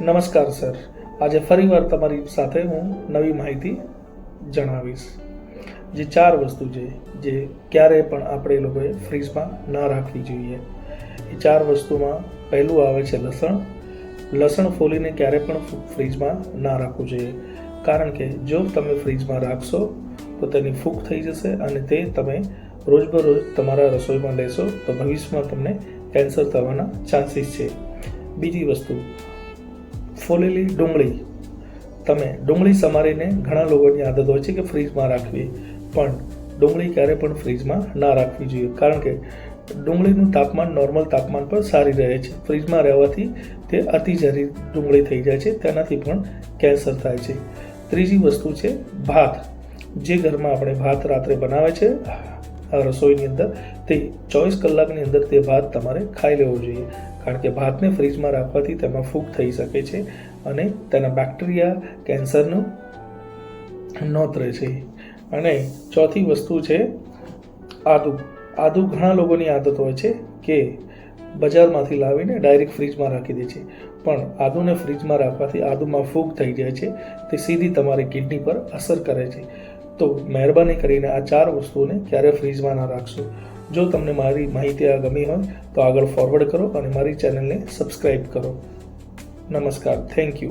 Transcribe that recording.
નમસ્કાર, સર. આજે ફરીવાર તમારી સાથે હું નવી માહિતી જણાવીશ. જે ચાર વસ્તુ છે, જે ક્યારેય પણ આપણે લોકોએ ફ્રીજમાં ન રાખવી જોઈએ. એ ચાર વસ્તુમાં પહેલું આવે છે લસણ. લસણ ફોલીને ક્યારે પણ ફ્રીજમાં ના રાખવું જોઈએ. કારણ કે જો તમે ફ્રીજમાં રાખશો, તો તેની ફૂગ થઈ જશે અને તે તમે રોજબરોજ તમારા રસોઈમાં લેશો, તો ભવિષ્યમાં તમને કેન્સર થવાના ચાન્સીસ છે. બીજી વસ્તુ ફોલેલી ડુંગળી. તમે ડુંગળી સમારીને ઘણા લોકોની આદત હોય છે કે ફ્રીજમાં રાખવી. પણ ડુંગળી ક્યારે પણ ફ્રીજમાં ના રાખવી જોઈએ. કારણ કે ડુંગળીનું તાપમાન નોર્મલ તાપમાન પર સારી રહે છે. ફ્રીજમાં રહેવાથી તે અતિઝરી ડુંગળી થઈ જાય છે. તેનાથી પણ કેન્સર થાય છે. ત્રીજી વસ્તુ છે ભાત. જે ઘરમાં આપણે ભાત રાત્રે બનાવે છે, રસોઈની અંદર તે ચોવીસ કલાકની અંદર તે ભાત તમારે ખાઈ લેવો જોઈએ. કારણ કે ભાતને ફ્રીજમાં રાખવાથી તેમાં ફૂગ થઈ શકે છે અને તેના બેક્ટેરિયા કેન્સરનું નોતરે છે. અને ચોથી વસ્તુ છે, આદુ. આદુ ઘણા લોકોની આદત હોય છે કે બજારમાંથી લાવીને ડાયરેક્ટ ફ્રીજમાં રાખી દે છે. પણ આદુને ફ્રીજમાં રાખવાથી આદુમાં ફૂગ થઈ જાય છે, તે સીધી તમારી કિડની પર અસર કરે છે. તો મહેરબાની કરીને આ ચાર વસ્તુઓને ક્યારે ફ્રીજમાં ના રાખશો. જો તમને મારી માહિતી આ ગમી હોય તો આગળ ફોરવર્ડ કરો અને મારી ચેનલને સબસ્ક્રાઈબ કરો. નમસ્કાર. Thank you